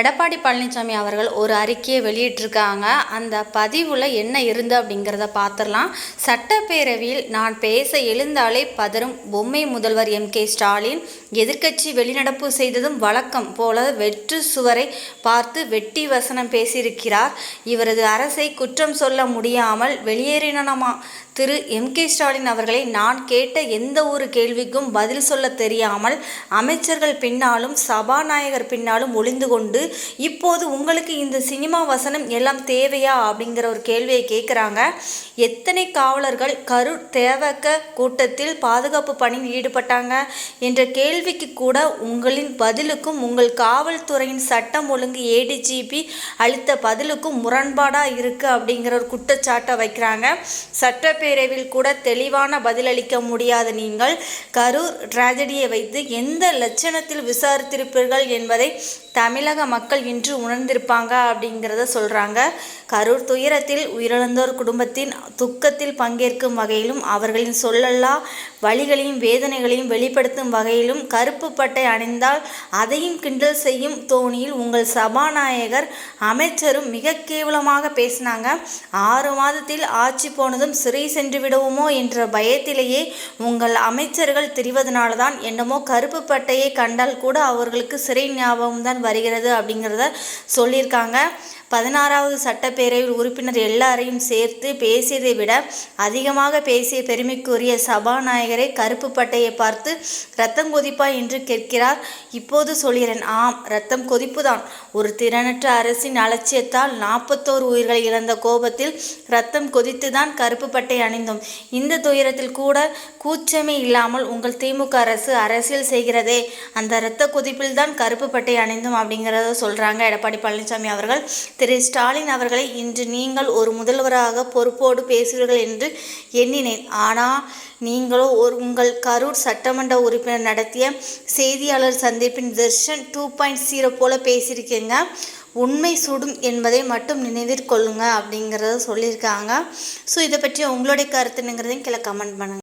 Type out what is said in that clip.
எடப்பாடி பழனிசாமி அவர்கள் ஒரு அறிக்கையை வெளியிட்டிருக்காங்க. அந்த பதிவில் என்ன இருந்து அப்படிங்கிறத பார்த்துடலாம் சட்டப்பேரவையில் நான் பேச எழுந்தாலே பதறும் பொம்மை முதல்வர் எம் கே ஸ்டாலின். எதிர்க்கட்சி வெளிநடப்பு செய்ததும் வழக்கம் போல வெற்று சுவரை பார்த்து வெட்டி வசனம் பேசியிருக்கிறார். இவரது அரசை குற்றம் சொல்ல முடியாமல் வெளியேறினமா திரு எம் கே ஸ்டாலின் அவர்களை நான் கேட்ட எந்த ஒரு கேள்விக்கும் பதில் சொல்ல தெரியாமல் அமைச்சர்கள் பின்னாலும் சபாநாயகர் பின்னாலும் ஒளிந்து கொண்டு இப்போது உங்களுக்கு இந்த சினிமா வசனம் எல்லாம் தேவையா அப்படிங்கிற ஒரு கேள்வியை கேட்குறாங்க. எத்தனை காவலர்கள் கரூர் தேவக்க கூட்டத்தில் பாதுகாப்பு பணியில் ஈடுபட்டாங்க என்ற கேள்விக்கு கூட உங்களின் பதிலுக்கும் உங்கள் காவல்துறையின் சட்டம் ஒழுங்கு ஏடிஜிபி அளித்த பதிலுக்கும் முரண்பாடாக இருக்குது அப்படிங்கிற ஒரு குற்றச்சாட்டை வைக்கிறாங்க. சட்டப்பேரவையில் கூட தெளிவான பதிலளிக்க முடியாத நீங்கள் கரூர் ட்ராஜடியை வைத்து எந்த லட்சணத்தில் விசாரித்திருப்பீர்கள் என்பதை தமிழக மக்கள் இன்று உணர்ந்திருப்பாங்க அப்படிங்கிறத சொல்கிறாங்க கரூர் துயரத்தில் உயிரிழந்தோர் குடும்பத்தின் துக்கத்தில் பங்கேற்கும் வகையிலும் அவர்களின் சொல்லல்லா வழிகளையும் வேதனைகளையும் வெளிப்படுத்தும் வகையிலும் கருப்பு பட்டை அணிந்தால் அதையும் கிண்டல் செய்யும் தோணியில் உங்கள் சபாநாயகர் அமைச்சரும் மிக கேவலமாக பேசினாங்க. ஆறு மாதத்தில் ஆட்சி போனதும் சிறை சென்று விடுவோமோ என்ற பயத்திலேயே உங்கள் அமைச்சர்கள் தெரிவதனால தான் என்னமோ கருப்பு பட்டையை கண்டால் கூட அவர்களுக்கு சிறை ஞாபகம் தான் வருகிறது அப்படிங்கிறத சொல்லியிருக்காங்க. பதினாறாவது சட்டப்பேரவையில் உறுப்பினர் எல்லாரையும் சேர்த்து பேசியதை விட அதிகமாக பேசிய பெருமைக்குரிய சபாநாயகரை கருப்பு பட்டையை பார்த்து ரத்தம் கொதிப்பா என்று கேட்கிறார். இப்போது சொல்கிறேன். ஆம் ரத்தம் கொதிப்புதான். ஒரு திறனற்ற அரசின் அலட்சியத்தால் நாற்பத்தோரு உயிர்களை இழந்த கோபத்தில் ரத்தம் கொதித்துதான் கருப்பு பட்டை அணிந்தோம். இந்த துயரத்தில் கூட கூச்சமே இல்லாமல் உங்கள் திமுக அரசு அரசியல் செய்கிறதே. அந்த இரத்த கொதிப்பில் தான் கருப்பு பட்டை அணிந்தோம் அப்படிங்கிறத சொல்கிறாங்க எடப்பாடி பழனிசாமி அவர்கள். திரு ஸ்டாலின் அவர்களை இன்று நீங்கள் ஒரு முதல்வராக பொறுப்போடு பேசுவீர்கள் என்று எண்ணினேன். ஆனால் நீங்களோ ஒரு உங்கள் கரூர் சட்டமன்ற உறுப்பினர் நடத்திய செய்தியாளர் சந்திப்பின் தர்ஷன் டூ பாயிண்ட் ஜீரோ போல் பேசியிருக்கீங்க. உண்மை சுடும் என்பதை மட்டும் நினைவிற்கொள்ளுங்க அப்படிங்கிறத சொல்லியிருக்காங்க. ஸோ இதை பற்றி உங்களுடைய கருத்துனுங்கிறதையும் கீழே கமெண்ட் பண்ணுங்கள்